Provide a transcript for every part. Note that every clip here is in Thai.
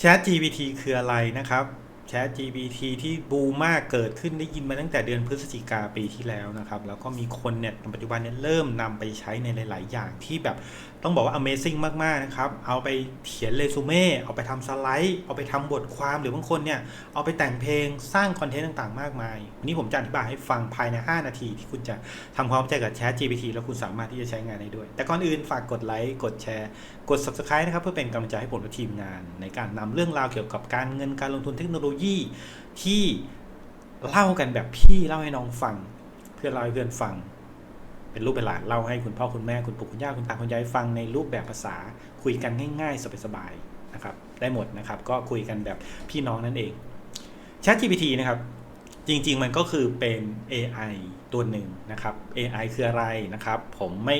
Chat GPT คืออะไรนะครับ Chat GPT ที่บูมมากเกิดขึ้นได้ยินมาตั้งแต่เดือนพฤศจิกาปีที่แล้วนะครับ แล้วก็มีคนเนี่ยปัจจุบันเนี่ยเริ่มนำไปใช้ในหลาย ๆ อย่างที่แบบต้องบอกว่า Amazing มาก ๆ นะครับ เอาไปเขียนเรซูเม่เอาไปทำสไลด์ เอาไปทำบทความหรือบางคนเนี่ย เอาไปแต่งเพลงสร้างคอนเทนต์ต่าง ๆ มากมาย วันนี้ผมจะอธิบายให้ฟังภายใน 5 นาที ที่คุณจะทำความเข้าใจกับ Chat GPT แล้วคุณสามารถที่จะใช้งานได้ด้วย แต่ก่อนอื่นฝากกดไลค์กดแชร์ กด Subscribe นะครับเพื่อเป็นกำลังใจให้ผมและทีมงาน ในการนำเรื่องราวเกี่ยวกับการเงินการลงทุนเทคโนโลยีที่เล่ากันแบบพี่เล่าให้น้องฟัง เพื่อนเล่าให้เพื่อนฟัง เป็นรูปเป็นหลานเล่าให้คุณพ่อคุณแม่คุณปู่คุณย่าคุณตาคุณยายฟังในรูปแบบภาษาคุยกันง่าย ๆ สบายๆนะครับ ได้หมดนะครับ ก็คุยกันแบบพี่น้องนั่นเอง ChatGPT นะครับจริงๆ มันก็คือเป็น AI ตัวหนึ่งนะครับ AI คืออะไรนะครับ ผมไม่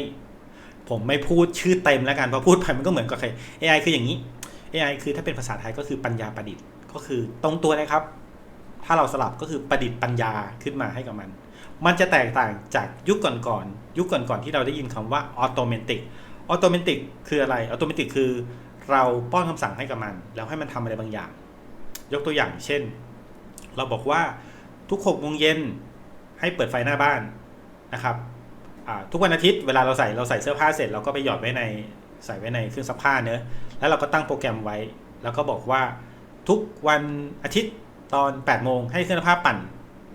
ผมไม่พูดชื่อเต็มแล้วกันเพราะพูดไปมันก็เหมือนกับใคร AI คืออย่างนี้ AI คือถ้าเป็นภาษาไทยก็คือปัญญาประดิษฐ์ ก็คือตรงตัวเลยครับ ถ้าเราสลับก็คือประดิษฐ์ปัญญาขึ้นมาให้กับมัน มันจะแตกต่างจากยุคก่อนๆยุคก่อนๆที่เราได้ยินคำว่าออโตเมติกออโตเมติกคืออะไรออโตเมติกคือเราป้อนคำสั่งให้กับมัน แล้วให้มันทำอะไรบางอย่าง ยกตัวอย่างเช่น เราบอกว่าทุกหกโมงเย็นให้เปิดไฟหน้าบ้านนะครับทุกวันอาทิตย์เวลาเราใส่เราใส่เสื้อผ้าเสร็จเราก็ไปหยอดไว้ในใส่ไว้ในเครื่องซักผ้าเนอะแล้วเราก็ตั้งโปรแกรมไว้ แล้วก็บอกว่า ทุกวันอาทิตย์ตอน 8 โมงให้เครื่องซักผ้าปั่น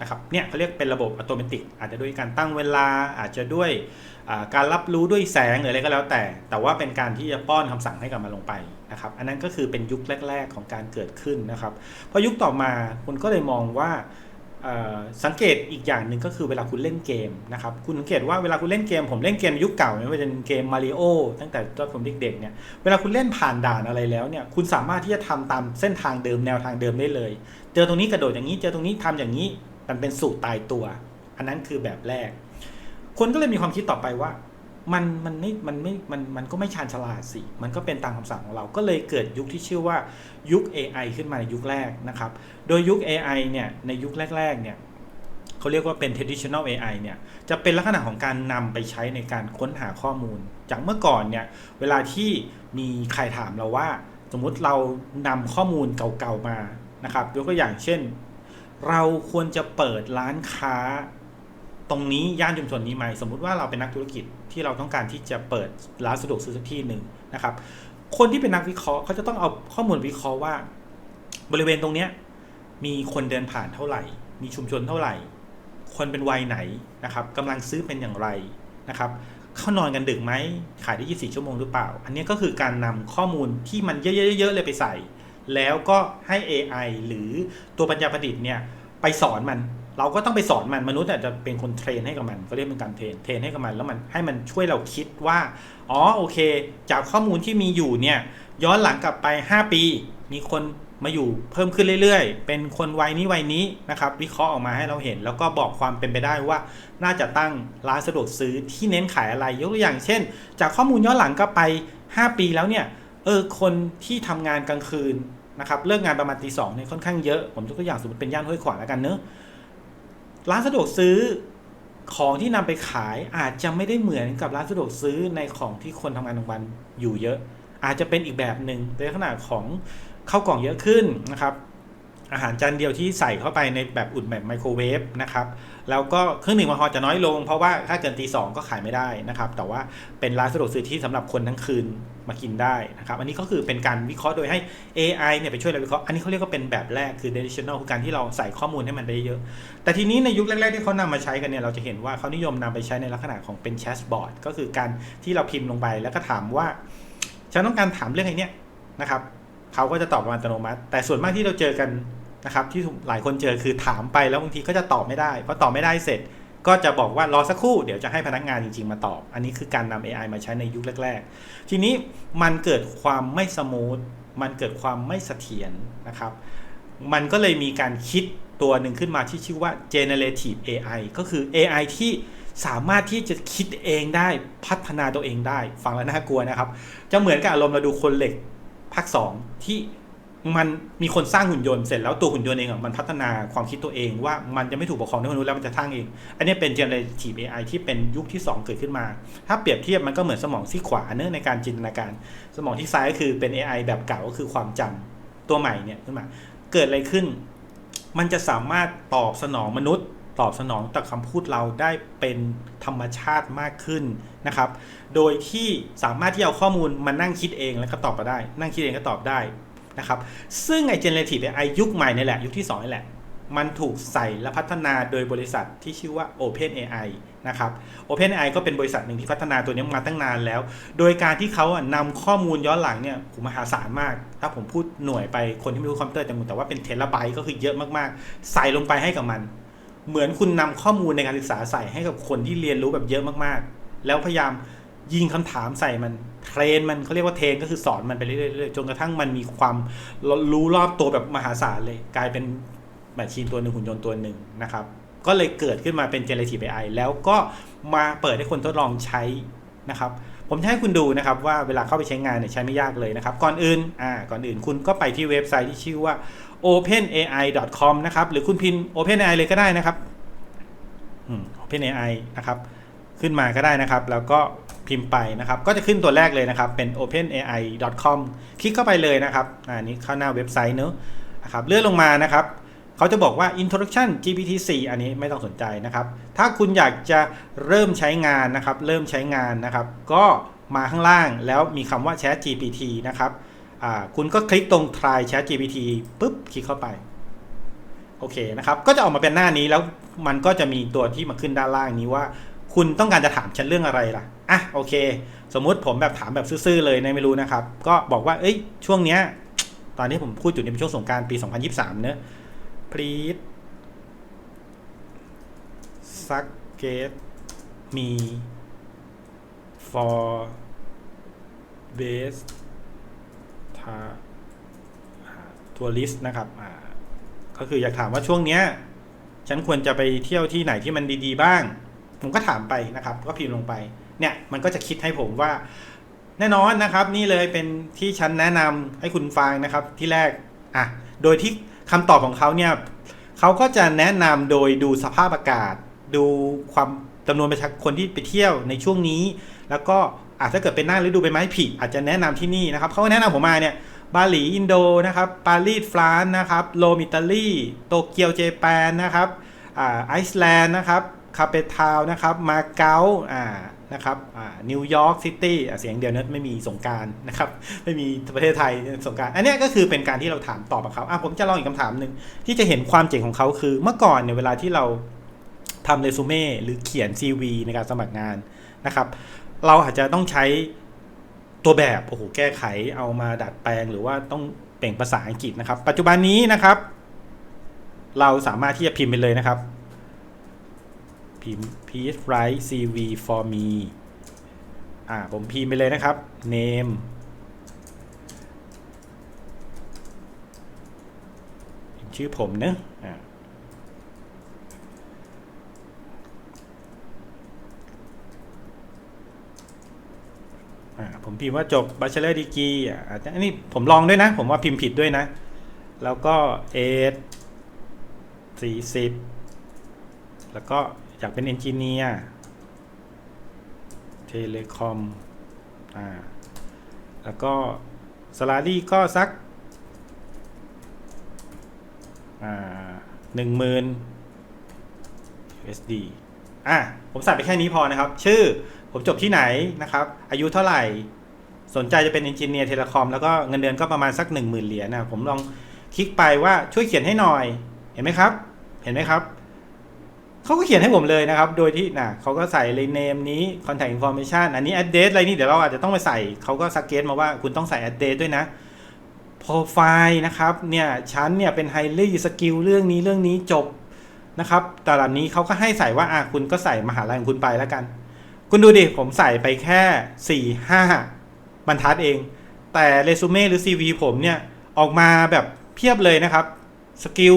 นะครับเนี่ยเขาเรียกเป็นระบบอัตโนมัติอาจจะด้วยการตั้งเวลาอาจจะด้วยการรับรู้ด้วยแสงหรืออะไรก็แล้วแต่ แต่ว่าเป็นการที่จะป้อนคำสั่งให้กับมันลงไปนะครับ อันนั้นก็คือเป็นยุคแรก ๆ ของการเกิดขึ้นนะครับพอยุคต่อมาคุณก็เลยมองว่า สังเกตอีกอย่างหนึ่งก็คือเวลาคุณเล่นเกมนะครับคุณสังเกตว่าเวลาคุณเล่นเกม ผมเล่นเกมยุคเก่าไม่ว่าจะเป็นเกมมาริโอตั้งแต่ตอนผมเด็กๆเนี่ยเวลาคุณเล่นผ่านด่านอะไรแล้วเนี่ยคุณสามารถที่จะทำตามเส้นทางเดิมแนวทางเดิมได้เลย เจอตรงนี้กระโดดอย่างนี้เจอตรงนี้ทำอย่างนี้มันเป็นสูตรตายตัว อันนั้นคือแบบแรก คนก็เลยมีความคิดต่อไปว่า มันมันไม่ มันไม่ มันมันก็ไม่ชาญฉลาดสิ มันก็เป็นตามคำสั่งของเรา ก็เลยเกิดยุคที่ชื่อว่ายุค AI ขึ้นมาในยุคแรกนะครับ โดยยุค AI เนี่ยในยุคแรกๆเนี่ยเขาเรียกว่าเป็น traditional AI เนี่ยจะเป็นลักษณะของการนำไปใช้ในการค้นหาข้อมูล จากเมื่อก่อนเนี่ยเวลาที่มีใครถามเราว่า สมมุติเรานำข้อมูลเก่าๆมานะครับยกตัวอย่างเช่น เราควรจะเปิดร้านค้าตรงนี้ย่านชุมชนนี้ไหมสมมุติว่าเราเป็นนักธุรกิจ ที่เราต้องการที่จะเปิดร้านสะดวกซื้อสักที่หนึ่งนะครับ คนที่เป็นนักวิเคราะห์เขาจะต้องเอาข้อมูลวิเคราะห์ว่า บริเวณตรงนี้มีคนเดินผ่านเท่าไหร่ มีชุมชนเท่าไหร่ คนเป็นวัยไหนนะครับกำลังซื้อเป็นอย่างไรนะครับเขานอนกันดึกไหมขายได้ 24 ชั่วโมงหรือเปล่า อันนี้ก็คือการนำข้อมูลที่มันเยอะๆเลยไปใส่ แล้วก็ให้ AI หรือตัวปัญญาประดิษฐ์เนี่ยไปสอนมัน เราก็ต้องไปสอนมันมนุษย์อาจจะเป็นคนเทรนให้กับมันก็เรียกเป็นการเทรนเทรนให้กับมันแล้วมันให้มันช่วยเราคิดว่า อ๋อโอเค จากข้อมูลที่มีอยู่เนี่ยย้อนหลังกลับไป 5 ปี มีคนมาอยู่เพิ่มขึ้นเรื่อยๆ เป็นคนวัยนี้วัยนี้นะครับ วิเคราะห์ออกมาให้เราเห็น แล้วก็บอกความเป็นไปได้ว่า น่าจะตั้งร้านสะดวกซื้อที่เน้นขายอะไรยกตัวอย่างเช่น จากข้อมูลย้อนหลังก็ไป 5 ปีแล้วเนี่ยเออคนที่ทำงานกลางคืนนะครับเลิกงานประมาณตีสองเนี่ยค่อนข้างเยอะผมยกตัวอย่างสมมติเป็นย่านห้วยขวางแล้วกันเนอะ ร้านสะดวกซื้อของที่นำไปขายอาจจะไม่ได้เหมือนกับร้านสะดวกซื้อในของที่คนทำงานกลางวันอยู่เยอะ อาจจะเป็นอีกแบบหนึ่งในขนาดของข้าวกล่องเยอะขึ้นนะครับ อาหารจานเดียวที่ใส่เข้าไปในแบบอุ่นแบบไมโครเวฟนะครับแล้วก็เครื่องหนึ่งมาพอจะน้อยลงเพราะว่าถ้าเกินตีสองก็ขายไม่ได้นะครับ แต่ว่าเป็นร้านสะดวกซื้อที่สำหรับคนทั้งคืน มากินได้นะครับ อันนี้ก็คือเป็นการวิเคราะห์โดยให้ AI เนี่ยไปช่วยเราวิเคราะห์ อันนี้เขาเรียกว่าเป็นแบบแรกคือ decisional คือการที่เราใส่ข้อมูลให้มันได้เยอะ แต่ทีนี้ในยุคแรกๆที่เขานำมาใช้กันเนี่ยเราจะเห็นว่าเขานิยมนำไปใช้ในลักษณะของเป็นแชทบอทก็คือการที่เราพิมพ์ลงไปแล้วก็ถามว่าฉันต้องการถามเรื่องไอ้นี้นะครับเขาก็จะตอบมาอัตโนมัติ แต่ส่วนมากที่เราเจอกันนะครับที่หลายคนเจอคือถามไปแล้วบางทีก็จะตอบไม่ได้พอตอบไม่ได้เสร็จ ก็จะบอกว่ารอสักครู่เดี๋ยวจะให้พนักงานจริงๆมาตอบ อันนี้คือการนำ AI มาใช้ในยุคแรก ๆ ทีนี้มันเกิดความไม่สมูทมันเกิดความไม่เสถียรนะครับ มันก็เลยมีการคิดตัวหนึ่งขึ้นมาที่ชื่อว่า generative AI ก็คือ AI ที่สามารถที่จะคิดเองได้พัฒนาตัวเองได้ ฟังแล้วน่ากลัวนะครับ จะเหมือนกับอารมณ์เราดูคนเหล็กภาคสองที่ มันมีคนสร้างหุ่นยนต์เสร็จแล้วตัวหุ่นยนต์เองอะมันพัฒนาความคิดตัวเองว่ามันจะไม่ถูกปกครองด้วยมนุษย์แล้วมันจะทั้งเอง อันนี้เป็น generative AI ที่เป็นยุคที่ 2 เกิดขึ้นมา ถ้าเปรียบเทียบมันก็เหมือนสมองที่ขวาเนื้อในการจินตนาการ สมองที่ซ้ายก็คือเป็น AI แบบเก่าก็คือความจตัวใหม่เนี่ยขึ้นมา เกิดอะไรขึ้น มันจะสามารถตอบสนองมนุษย์ตอบสนองต่อคำพูดเราได้เป็นธรรมชาติมากขึ้นนะครับ โดยที่สามารถที่เอาข้อมูลมานั่งคิดเองแล้วก็ตอบมาได้ นั่งคิดเองก็ตอบได้ นะครับ ซึ่งไอ้ generative AI ยุคใหม่นี่แหละ ยุคที่2นี่แหละ มันถูกใส่และพัฒนาโดยบริษัทที่ชื่อว่า Open AI นะครับ Open AI ก็เป็นบริษัทหนึ่งที่พัฒนาตัวนี้มาตั้งนานแล้ว โดยการที่เขาอะนำข้อมูลย้อนหลังเนี่ยโหมหาศาลมาก ถ้าผมพูดหน่วยไปคนที่ไม่รู้คอมพิวเตอร์แต่แต่ว่าเป็นเทราไบต์ก็คือเยอะมากๆ ใส่ลงไปให้กับมัน เหมือนคุณนำข้อมูลในการศึกษาใส่ให้กับคนที่เรียนรู้แบบเยอะมากๆ แล้วพยายาม ยิงคำถามใส่มันเทรนมันเขาเรียกว่าเทรนก็คือสอนมันไปเรื่อยๆจนกระทั่งมันมีความรู้รอบตัวแบบมหาศาลเลย กลายเป็นแมชชีนตัวหนึ่งหุ่นยนต์ตัวหนึ่งนะครับ ก็เลยเกิดขึ้นมาเป็น generative AI แล้วก็มาเปิดให้คนทดลองใช้นะครับ ผมจะให้คุณดูนะครับว่าเวลาเข้าไปใช้งานเนี่ยใช้ไม่ยากเลยนะครับ ก่อนอื่นอ่าก่อนอื่นคุณก็ไปที่เว็บไซต์ที่ชื่อว่า openai.com นะครับหรือคุณพิมพ์ openai เลยก็ได้นะครับ openai นะครับ ขึ้นมาก็ได้นะครับ แล้วก็ พิมพ์ไปนะครับ ก็จะขึ้นตัวแรกเลยนะครับ เป็น openai.com คลิกเข้าไปเลยนะครับอ่านี้เข้าหน้าเว็บไซต์เนอะนะครับเลื่อนลงมานะครับเขาจะบอกว่า introduction GPT 4อันนี้ไม่ต้องสนใจนะครับ ถ้าคุณอยากจะเริ่มใช้งานนะครับ เริ่มใช้งานนะครับ ก็มาข้างล่างแล้วมีคำว่า Chat GPT นะครับคุณก็คลิกตรง try Chat GPT ปุ๊บคลิกเข้าไปโอเคนะครับ ก็จะออกมาเป็นหน้านี้แล้วมันก็จะมีตัวที่มาขึ้นด้านล่างนี้ว่า คุณต้องการจะถามฉันเรื่องอะไรล่ะอะโอเค สมมุติผมแบบถามแบบซื่อๆเลยนะไม่รู้นะครับ ก็บอกว่าเอ้ยช่วงเนี้ยตอนนี้ผมพูดอยู่ในช่วงสงกรารปี 2023 เนอะ please suggest me for best tourist นะครับอ่าก็คืออยากถามว่าช่วงเนี้ย ฉันควรจะไปเที่ยวที่ไหนที่มันดี ๆ บ้าง ผมก็ถามไปนะครับ ก็พิมพ์ลงไป เนี่ยมันก็จะคิดให้ผมว่า แน่นอนนะครับ นี่เลยเป็นที่ฉันแนะนำให้คุณฟังนะครับที่แรกอะโดยที่คำตอบของเขาเนี่ยเขาก็จะแนะนำโดยดูสภาพอากาศ ดูความจำนวนประชากรที่ไปเที่ยวในช่วงนี้ แล้วก็อาจจะเกิดเป็นหน้าฤดูใบไม้ผลิอาจจะแนะนำที่นี่นะครับเขาก็แนะนำผมมาเนี่ยบาหลีอินโดนะครับปารีสฟรานซ์นะครับโรมอิตาลีโตเกียวเจแปนนะครับอ่าไอซ์แลนด์นะครับ คาเปทาวนะครับมาเก๊าอ่านะครับอ่านิวยอร์กซิตี้เสียงเดียวนั้นไม่มีสงการนะครับไม่มีประเทศไทยสงการ อันนี้ก็คือเป็นการที่เราถามตอบกับเขาอะผมจะลองอีกคำถามหนึ่งที่จะเห็นความเจ๋งของเขาคือเมื่อก่อนเนี่ยเวลาที่เราทำเรซูเม่หรือเขียน CV ในการสมัครงานนะครับเราอาจจะต้องใช้ตัวแบบโอ้โหแก้ไขเอามาดัดแปลงหรือว่าต้องเปล่งภาษาอังกฤษนะครับ ปัจจุบันนี้นะครับ เราสามารถที่จะพิมพ์ไปเลยนะครับ พิมพ์ please write CV for me อ่าผมพิมพ์ไปเลยนะครับ name ชื่อผมเนะอ่าอ่าผมพิมพ์ว่าจบ bachelor degree อะอันนี้ผมลองด้วยนะ ผมว่าพิมพ์ผิดด้วยนะ แล้วก็ age สี่สิบแล้วก็ อยากเป็นเอนจิเนียร์เทเลคอมอ่าแล้วก็สลารี่ก็สักอ่าหนึ่งหมื่น USD อะ ผมใส่ไปแค่นี้พอนะครับ ชื่อผมจบที่ไหนนะครับ อายุเท่าไหร่ สนใจจะเป็นเอนจิเนียร์เทเลคอมแล้วก็เงินเดือนก็ประมาณสัก 1 0,000 เหรียญนะ ผมลองคลิกไปว่าช่วยเขียนให้หน่อย เห็นไหมครับ เห็นไหมครับ เขาก็เขียนให้ผมเลยนะครับ โดยที่นะเขาก็ใส่เลยเนมนี้ contact information อันนี้ address อะไรนี่เดี๋ยวเราอาจจะต้องไปใส่เขาก็สักเกตมาว่าคุณต้องใส่ address ด้วยนะ profile นะครับ เนี่ยฉันเนี่ยเป็น highly skill เรื่องนี้เรื่องนี้จบนะครับแต่ละนี้เขาก็ให้ใส่ว่าอะคุณก็ใส่มหาลัยของคุณไปแล้วกัน คุณดูดิผมใส่ไปแค่สี่ห้าบรรทัดเอง แต่เรซูเม่หรือ CV ผมเนี่ยออกมาแบบเพียบเลยนะครับสกิล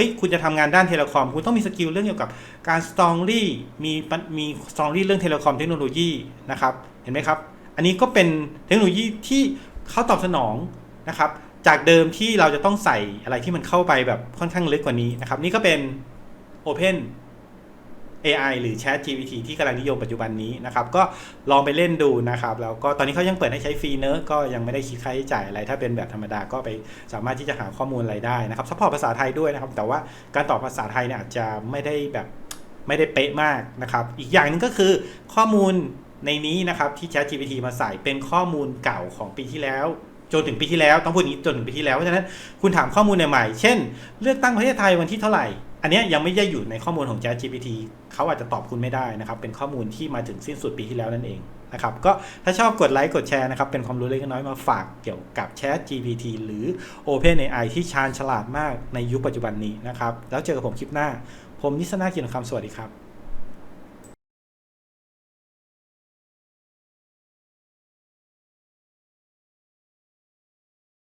ฮ้ยคุณจะทำงานด้านเทเลคอม คุณต้องมีสกิลเรื่องเกี่ยวกับการสตอรี่มีมีสตอรี่เรื่องเทเลคอมเทคโนโลยีนะครับเห็นไหมครับ อันนี้ก็เป็นเทคโนโลยีที่เขาตอบสนองนะครับจากเดิมที่เราจะต้องใส่อะไรที่มันเข้าไปแบบค่อนข้างลึกกว่านี้นะครับ นี่ก็เป็น Open AI หรือ Chat GPT ที่กำลังนิยมปัจจุบันนี้นะครับ ก็ลองไปเล่นดูนะครับ แล้วก็ตอนนี้เขายังเปิดให้ใช้ฟรีเนอะก็ยังไม่ได้คิดค่าใช้จ่ายอะไร ถ้าเป็นแบบธรรมดาก็ไปสามารถที่จะหาข้อมูลอะไรได้นะครับซัพพอร์ตภาษาไทยด้วยนะครับ แต่ว่าการตอบภาษาไทยเนี่ยอาจจะไม่ได้แบบไม่ได้เป๊ะมากนะครับ อีกอย่างหนึงก็คือข้อมูลในนี้นะครับที่ Chat GPT มาใส่เป็นข้อมูลเก่าของปีที่แล้วจนถึงปีที่แล้วต้องพูดงนี้จนถึงปีที่แล้วเพราะฉะนั้นคุณถามข้อมูลใหม่ๆเช่น เลือกตั้งประเทศไทยวันที่เท่าไหร่ อันนี้ยยังไม่ได้อยู่ในข้อมูลของ Chat GPT เขาอาจจะตอบคุณไม่ได้นะครับ เป็นข้อมูลที่มาถึงสิ้นสุดปีที่แล้วนั่นเองนะครับ ก็ถ้าชอบกดไลค์กดแชร์นะครับ เป็นความรู้เล็กน้อยมาฝากเกี่ยวกับ Chat GPT หรือ OpenAI ที่ชาญฉลาดมากในยุคปัจจุบันนี้นะครับ แล้วเจอกับผมคลิปหน้า ผมนิสนาเกียรติคำสวัสดีครับ